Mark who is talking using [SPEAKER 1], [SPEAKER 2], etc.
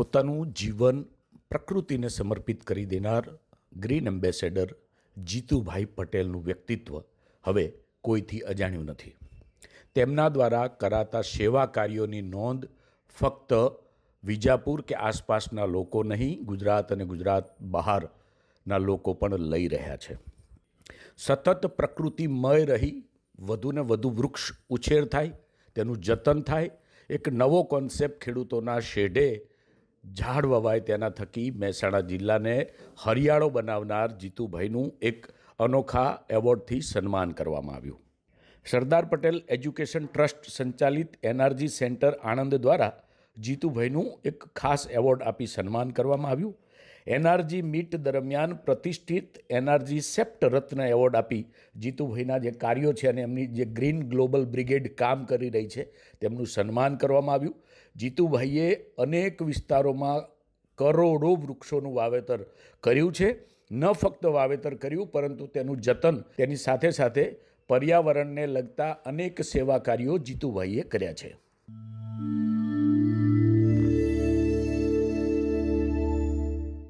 [SPEAKER 1] પોતાનું જીવન પ્રકૃતિને સમર્પિત કરી દેનાર ગ્રીન એમ્બેસેડર જીતુભાઈ પટેલનું વ્યક્તિત્વ હવે કોઈથી અજાણ્યું નથી. તેમના દ્વારા કરાતા સેવા કાર્યોની નોંધ ફક્ત વિજાપુર કે આસપાસના લોકો નહીં, ગુજરાત અને ગુજરાત બહારના લોકો પણ લઈ રહ્યા છે. સતત પ્રકૃતિમય રહી, વધુને વધુ વૃક્ષ ઉછેર થાય, તેનું જતન થાય, એક નવો કોન્સેપ્ટ ખેડૂતોના શેઢે ઝાડ વવાય તેના થકી મહેસાણા જિલ્લાને હરિયાળો બનાવનાર જીતુભાઈનું એક અનોખા એવોર્ડથી સન્માન કરવામાં આવ્યું. સરદાર પટેલ એજ્યુકેશન ટ્રસ્ટ સંચાલિત એનઆરજી સેન્ટર આણંદ દ્વારા જીતુભાઈનું એક ખાસ એવોર્ડ આપી સન્માન કરવામાં આવ્યું. એનઆરજી મીટ દરમિયાન પ્રતિષ્ઠિત એનઆરજી સેપ્ટ રત્ન એવોર્ડ આપી જીતુભાઈના જે કાર્યો છે અને એમની જે ગ્રીન ગ્લોબલ બ્રિગેડ કામ કરી રહી છે, તેમનું સન્માન કરવામાં આવ્યું. જીતુભાઈએ અનેક વિસ્તારોમાં કરોડો વૃક્ષોનું વાવેતર કર્યું છે. ન ફક્ત વાવેતર કર્યું, પરંતુ તેનું જતન તેની સાથે સાથે પર્યાવરણને લગતા અનેક સેવા કાર્યો જીતુભાઈએ કર્યા છે.